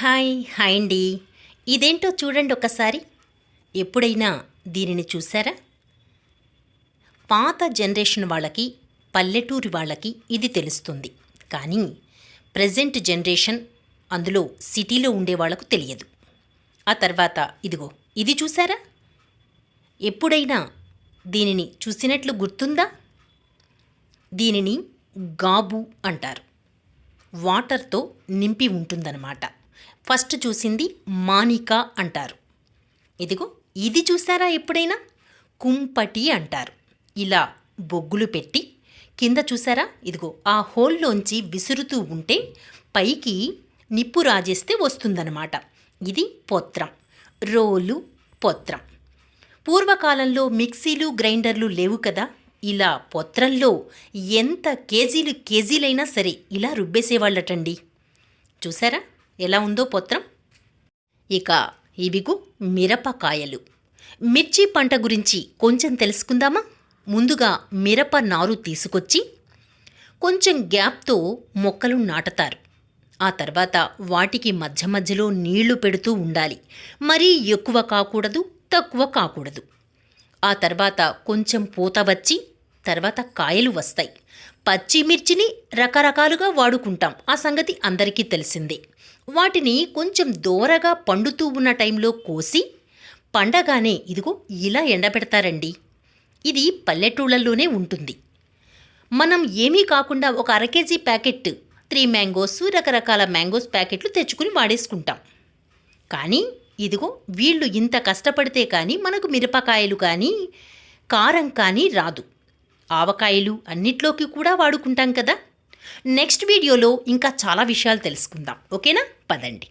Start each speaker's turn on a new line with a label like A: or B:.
A: Hi hi అండి. ఇదేంటో చూడండి ఒకసారి. ఎప్పుడైనా దీనిని చూసారా? పాత జనరేషన్ వాళ్ళకి పల్లెటూరి వాళ్ళకి ఇది తెలుస్తుంది. కానీ ప్రజెంట్ జనరేషన్ అందులో సిటీలో ఉండే వాళ్ళకు తెలియదు. ఆ తర్వాత ఇదిగో ఇది చూసారా? ఎప్పుడైనా దీనిని చూసినట్లు గుర్తుందా? దీనిని గాబు అంటారు. వాటర్తో నింపి ఉంటుందన్నమాట. ఫస్ట్ చూసింది మానిక అంటారు. ఇదిగో ఇది చూసారా ఎప్పుడైనా? కుంపటి అంటారు. ఇలా బొగ్గులు పెట్టి కింద చూసారా? ఇదిగో ఆ హోల్లోంచి విసురుతూ ఉంటే పైకి నిప్పు రాజేస్తే వస్తుందన్నమాట. ఇది పొత్రం. రోలు పొత్రం. పూర్వకాలంలో మిక్సీలు గ్రైండర్లు లేవు కదా? ఇలా పొత్రంలో ఎంత కేజీలు కేజీలైనా సరే ఇలా రుబ్బేసేవాళ్ళటండి. చూసారా? ఎలా ఉందో పొత్రం. ఇక ఇవిగు మిరపకాయలు. మిర్చి పంట గురించి కొంచెం తెలుసుకుందామా? ముందుగా మిరప నారు తీసుకొచ్చి కొంచెం గ్యాప్తో మొక్కలు నాటుతారు. ఆ తర్వాత వాటికి మధ్య మధ్యలో నీళ్ళు పెడుతూ ఉండాలి. మరీ ఎక్కువ కాకూడదు తక్కువ కాకూడదు. ఆ తర్వాత కొంచెం పూత వచ్చి తర్వాత కాయలు వస్తాయి. పచ్చిమిర్చిని రకరకాలుగా వాడుకుంటాం. ఆ సంగతి అందరికీ తెలిసిందే. వాటిని కొంచెం దోరగా పండుతూ ఉన్న టైంలో కోసి పండగానే ఇదిగో ఇలా ఎండబెడతారండి. ఇది పల్లెటూళ్ళల్లోనే ఉంటుంది. మనం ఏమీ కాకుండా ఒక అర కేజీ ప్యాకెట్ త్రీ మ్యాంగోస్ రకరకాల మ్యాంగోస్ ప్యాకెట్లు తెచ్చుకుని వాడేసుకుంటాం. కానీ ఇదిగో వీళ్ళు ఇంత కష్టపడితే కానీ మనకు మిరపకాయలు కానీ కారం కానీ రాదు. ఆవకాయలు అన్నిట్లోకి కూడా వాడుకుంటాం కదా. నెక్స్ట్ వీడియోలో ఇంకా చాలా విషయాలు తెలుసుకుందాం. ఓకేనా? పదండి.